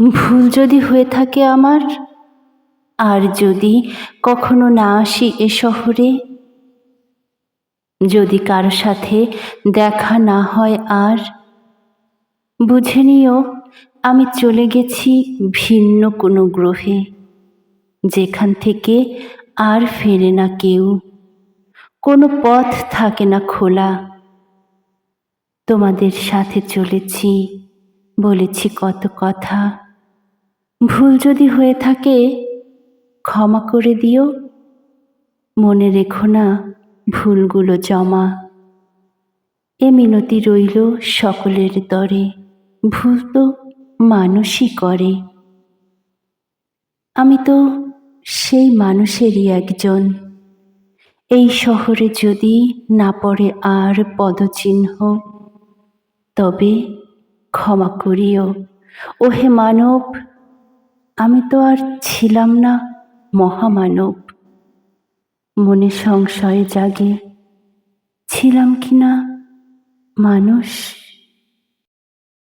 ভুল যদি হয়ে থাকে আমার, আর যদি কখনো না আসি এ শহরে, যদি কারও সাথে দেখা না হয় আর, বুঝে নিও আমি চলে গেছি ভিন্ন কোনো গ্রহে, যেখান থেকে আর ফেরে না কেউ। কোনো পথ থাকে না খোলা। তোমাদের সাথে চলেছি, বলেছি কত কথা। ভুল যদি হয়ে থাকে, ক্ষমা করে দিও। মনে রেখো না, ভুলগুলো জমা। এ মিনতি রইল সকলের দরে, ভুল তো মানুষই করে। আমি তো সেই মানুষেরই একজন। এই শহরে যদি না পড়ে আর পদচিহ্ন, তবে ক্ষমা করিও। ওহে মানব আমি তো আর ছিলাম না মহামানব। মনে সংশয় জাগে ছিলাম কি না মানুষ?